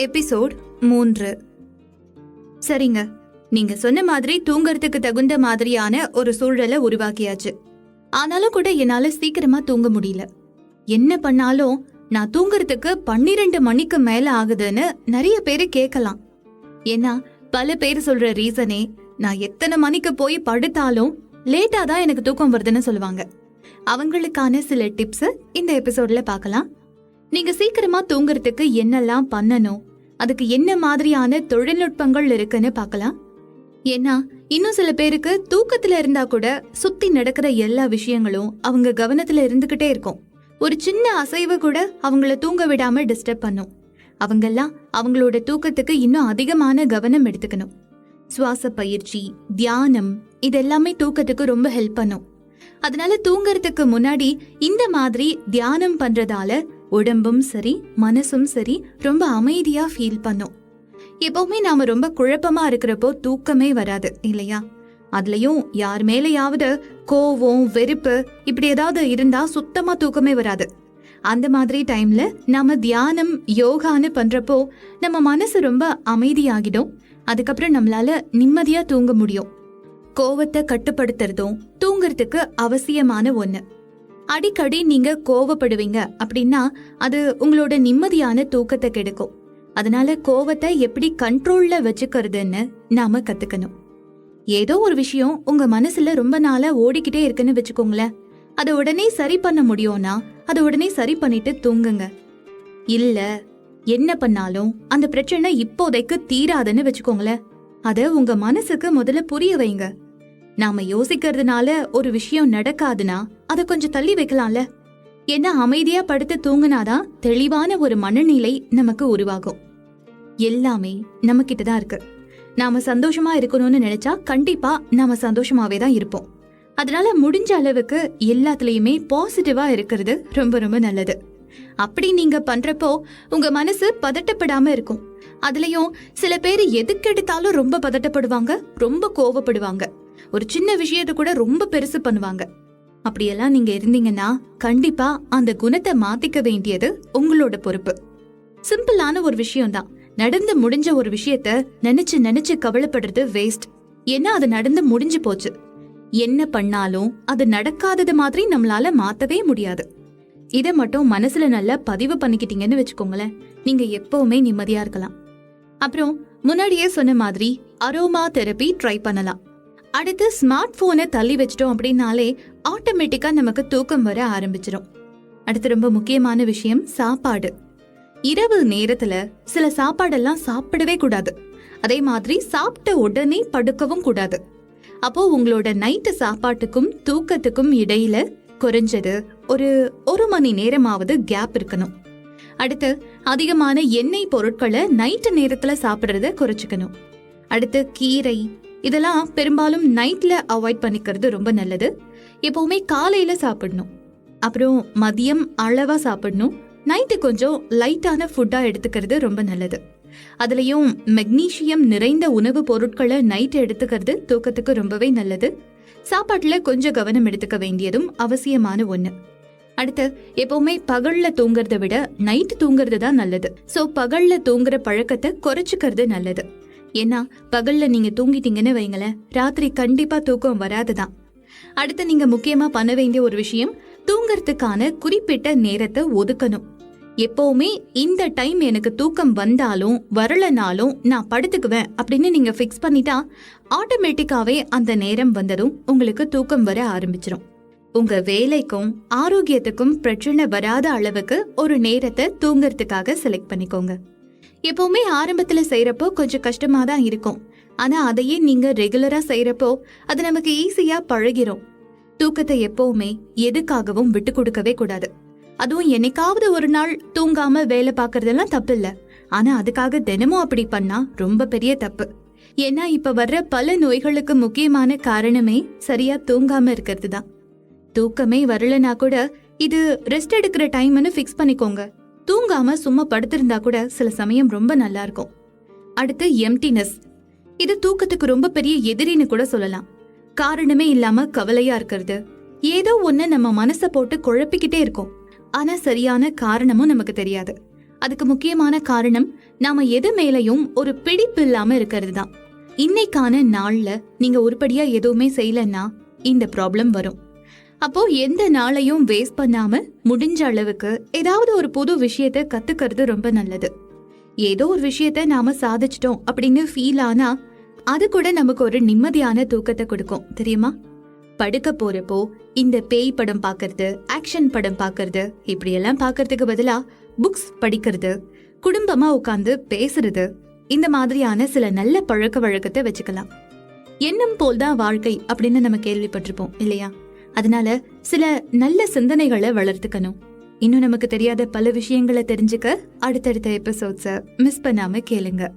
Episode மூன்று. சரிங்க. நீங்க சொன்ன மாதிரி தூங்கறதுக்கு தகுந்த மாதிரியான ஒரு சூழலை உருவாக்கியாச்சு. ஆனாலும் கூட என்னால சீக்கிரமா தூங்க முடியல. என்ன பண்ணாலும் நான் தூங்கறதுக்கு பன்னிரெண்டு மணிக்கு மேல ஆகுதுன்னு நிறைய பேரு கேட்கலாம் ஏன்னா பல பேர் சொல்ற ரீசனே நான் எத்தனை மணிக்கு போய் படுத்தாலும் லேட்டா தான் எனக்கு தூக்கம் வருதுன்னு சொல்லுவாங்க. அவங்களுக்கான சில டிப்ஸ் இந்த எபிசோட்ல பார்க்கலாம். நீங்க சீக்கிரமா தூங்குறதுக்கு என்னெல்லாம் பண்ணணும் அதுக்கு என்ன மாதிரியான தொழில்நுட்பங்கள் இருக்குன்னு பார்க்கலாம். ஏன்னா இன்னும் சில பேருக்கு தூக்கத்துல இருந்தா கூட சுத்தி நடக்கிற எல்லா விஷயங்களும் அவங்க கவனத்துல இருந்துகிட்டே இருக்கும். ஒரு சின்ன அசைவு கூட அவங்கள தூங்க விடாம டிஸ்டர்ப் பண்ணும். அவங்கெல்லாம் அவங்களோட தூக்கத்துக்கு இன்னும் அதிகமான கவனம் எடுத்துக்கணும். சுவாச பயிற்சி தியானம் இதெல்லாமே தூக்கத்துக்கு ரொம்ப ஹெல்ப் பண்ணும். அதனால தூங்கறதுக்கு முன்னாடி இந்த மாதிரி தியானம் பண்றதால உடம்பும் சரி மனசும் சரி ரொம்ப அமைதியா ஃபீல் பண்ணும். எப்பவுமே நாம ரொம்ப குழப்பமா இருக்கிறப்போ தூக்கமே வராது இல்லையா? அதுலயும் யார் மேலேயாவது கோவம் வெறுப்பு இப்படி ஏதாவது இருந்தா சுத்தமா தூக்கமே வராது. அந்த மாதிரி டைம்ல நம்ம தியானம் யோகான்னு பண்றப்போ நம்ம மனசு ரொம்ப அமைதியாகிடும். அதுக்கப்புறம் நம்மளால நிம்மதியா தூங்க முடியும். கோவத்தை கட்டுப்படுத்துறதும் தூங்குறதுக்கு அவசியமான ஒன்று அடிக்கடி நீங்க கோவப்படுவீங்க அப்படின்னா அது உங்களோட நிம்மதியான தூக்கத்தை கெடுக்கும். அதனால கோவத்தை எப்படி கண்ட்ரோல்ல வச்சுக்கிறதுன்னு நாம கத்துக்கணும். ஏதோ ஒரு விஷயம் உங்க மனசுல ரொம்ப நாளா ஓடிக்கிட்டே இருக்குன்னு வச்சுக்கோங்களேன். அதை உடனே சரி பண்ண முடியும்னா அதை உடனே சரி பண்ணிட்டு தூங்குங்க. இல்ல என்ன பண்ணாலும் அந்த பிரச்சனை இப்போதைக்கு தீராதுன்னு வச்சுக்கோங்களேன். அதை உங்க மனசுக்கு முதல்ல புரிய வைங்க. நாம யோசிக்கிறதுனால ஒரு விஷயம் நடக்காதுன்னா அதை கொஞ்சம் தள்ளி வைக்கலாம்ல. என்ன அமைதியா படுத்து தூங்குனாதான் தெளிவான ஒரு மனநிலை நமக்கு உருவாகும். எல்லாமே நம்ம கிட்டதான் இருக்கு. நாம சந்தோஷமா இருக்கணும்னு நினைச்சா கண்டிப்பா நாம சந்தோஷமாவே தான் இருப்போம். அதனால முடிஞ்ச அளவுக்கு எல்லாத்துலயுமே பாசிட்டிவா இருக்கிறது ரொம்ப ரொம்ப நல்லது. அப்படி நீங்க பண்றப்போ உங்க மனசு பதட்டப்படாம இருக்கும். அதுலயும் சில பேர் எதுக்கெடுத்தாலும் ரொம்ப பதட்டப்படுவாங்க ரொம்ப கோவப்படுவாங்க. ஒரு சின்ன விஷயத்தை கூட ரொம்ப பெருசு பண்ணுவாங்க. அப்படியெல்லாம் நீங்க இருந்தீங்கன்னா கண்டிப்பா அந்த குணத்தை மாத்திக்க வேண்டியது உங்களோட பொறுப்பு. சிம்பிளான ஒரு விஷயம் தான் நடந்து முடிஞ்ச ஒரு விஷயத்த நினைச்சு நினைச்சு கவலைப்படுறது வேஸ்ட் ஏன்னா அது நடந்து முடிஞ்சு போச்சு. என்ன பண்ணாலும் அது நடக்காதது மாதிரி நம்மளால மாத்தவே முடியாது. இதை மட்டும் மனசுல நல்லா பதிவு பண்ணிக்கிட்டீங்கன்னு வச்சுக்கோங்களேன். நீங்க எப்பவுமே நிம்மதியா இருக்கலாம். அப்புறம் முன்னாடியே சொன்ன மாதிரி அரோமா தெரப்பி ட்ரை பண்ணலாம். அடுத்து ஸ்மார்ட் போனை தள்ளி வச்சிட்டோம் அப்படின்னாலே ஆட்டோமேட்டிக்கா நமக்கு தூக்கம் வர ஆரம்பிச்சிடும் அடுத்து ரொம்ப முக்கியமான விஷயம் சாப்பாடு. இரவு நேரத்துல சில சாப்பாடெல்லாம் சாப்பிடவே கூடாது. அதே மாதிரி சாப்பிட்ட உடனே படுக்கவும் கூடாது. அப்போ உங்களோட நைட்டு சாப்பாட்டுக்கும் தூக்கத்துக்கும் இடையில குறைஞ்சது ஒரு ஒரு மணி நேரமாவது கேப் இருக்கணும். அடுத்து அதிகமான எண்ணெய் பொருட்களை நைட்டு நேரத்துல சாப்பிடுறத குறைச்சிக்கணும். அடுத்து கீரை இதெல்லாம் பெரும்பாலும் நைட்ல அவாய்ட் பண்ணிக்கிறது ரொம்ப நல்லது. எப்பவுமே காலையில சாப்பிடணும். அப்புறம் மதியம் அளவா சாப்பிடணும். நைட்டு கொஞ்சம் லைட்டான ஃபுட்டா எடுத்துக்கிறது ரொம்ப நல்லது. அதுலயும் மெக்னீஷியம் நிறைந்த உணவுப் பொருட்களை நைட் எடுத்துக்கிறது தூக்கத்துக்கு ரொம்பவே நல்லது. சாப்பாட்டுல கொஞ்சம் கவனம் எடுத்துக்க வேண்டியதும் அவசியமான ஒண்ணு. அடுத்து எப்பவுமே பகல்ல தூங்குறத விட நைட் தூங்குறது தான் நல்லது. சோ பகல்ல தூங்குற பழக்கத்தை குறைச்சிக்கிறது நல்லது. ஏன்னா பகல்ல நீங்க தூங்கிட்டீங்கன்னு வைங்களேன் ராத்திரி கண்டிப்பா தூக்கம் வராதுதான். அடுத்து நீங்க முக்கியமா பண்ண வேண்டிய ஒரு விஷயம் தூங்கறதுக்கான குறிப்பிட்ட நேரத்தை ஒதுக்கணும். எப்பவுமே இந்த டைம் எனக்கு தூக்கம் வந்தாலும் வரலனாலும் நான் படுத்துக்குவேன் அப்படின்னு நீங்க ஃபிக்ஸ் பண்ணிட்டா ஆட்டோமேட்டிக்காவே அந்த நேரம் வந்ததும் உங்களுக்கு தூக்கம் வர ஆரம்பிச்சிடும் உங்க வேலைக்கும் ஆரோக்கியத்துக்கும் பிரச்சனை வராத அளவுக்கு ஒரு நேரத்தை தூங்கறதுக்காக செலக்ட் பண்ணிக்கோங்க. எப்பவுமே ஆரம்பத்துல செய்யறப்போ கொஞ்சம் கஷ்டமா தான் இருக்கும். ஆனா அதையே நீங்க ரெகுலரா செய்யறப்போ அது நமக்கு ஈஸியா பழகிரும். தூக்கத்தை எப்பவுமே எதுக்காகவும் விட்டு கொடுக்கவே கூடாது. அதுவும் என்னைக்காவது ஒரு நாள் தூங்காம வேலை பார்க்கறதெல்லாம் தப்பு இல்ல ஆனா அதுக்காக தினமும் அப்படி பண்ணா ரொம்ப பெரிய தப்பு. ஏன்னா இப்ப வர்ற பல நோய்களுக்கு முக்கியமான காரணமே சரியா தூங்காம இருக்கிறது தான். தூக்கமே வரலனா கூட இது ரெஸ்ட் எடுக்கிற டைம்னு ஃபிக்ஸ் பண்ணிக்கோங்க. தூங்காம சும்மா படுத்திருந்தா கூட சில சமயம் ரொம்ப நல்லா இருக்கும். அடுத்து எம்டினஸ் இது தூக்கத்துக்கு ரொம்ப பெரிய எதிரின்னு கூட சொல்லலாம். காரணமே இல்லாம கவலையா இருக்கிறது. ஏதோ ஒண்ணு நம்ம மனசை போட்டு குழப்பிக்கிட்டே இருக்கோம். ஆனா சரியான காரணமும் நமக்கு தெரியாது. அதுக்கு முக்கியமான காரணம் நாம எது மேலையும் ஒரு பிடிப்பு இல்லாம இருக்கிறது தான் இன்னைக்கான நாள்ல நீங்க உருப்படியா எதுவுமே செய்யலன்னா இந்த ப்ராப்ளம் வரும். அப்போ எந்த நாளையும் வேஸ்ட் பண்ணாம முடிஞ்ச அளவுக்கு ஏதாவது ஒரு புது விஷயத்த கத்துக்கிறது ரொம்ப நல்லது. ஏதோ ஒரு விஷயத்த நாம சாதிச்சிட்டோம் அப்படின்னு ஃபீல் ஆனா அது கூட நமக்கு ஒரு நிம்மதியான தூக்கத்தை கொடுக்கும் தெரியுமா? படுக்க போறப்போ இந்த பேய் படம் பார்க்கறது ஆக்ஷன் படம் பார்க்கறது இப்படி எல்லாம் பார்க்கறதுக்கு பதிலா புக்ஸ் படிக்கிறது குடும்பமா உட்காந்து பேசுறது இந்த மாதிரியான சில நல்ல பழக்க வழக்கத்தை வச்சுக்கலாம். எண்ணம் போல்தான் வாழ்க்கை அப்படின்னு நம்ம கேள்விப்பட்டிருப்போம் இல்லையா? அதனால சில நல்ல சிந்தனைகளை வளர்த்துக்கணும். இன்னும் நமக்கு தெரியாத பல விஷயங்களை தெரிஞ்சுக்க அடுத்தடுத்த எபிசோட்ஸை மிஸ் பண்ணாம கேளுங்க.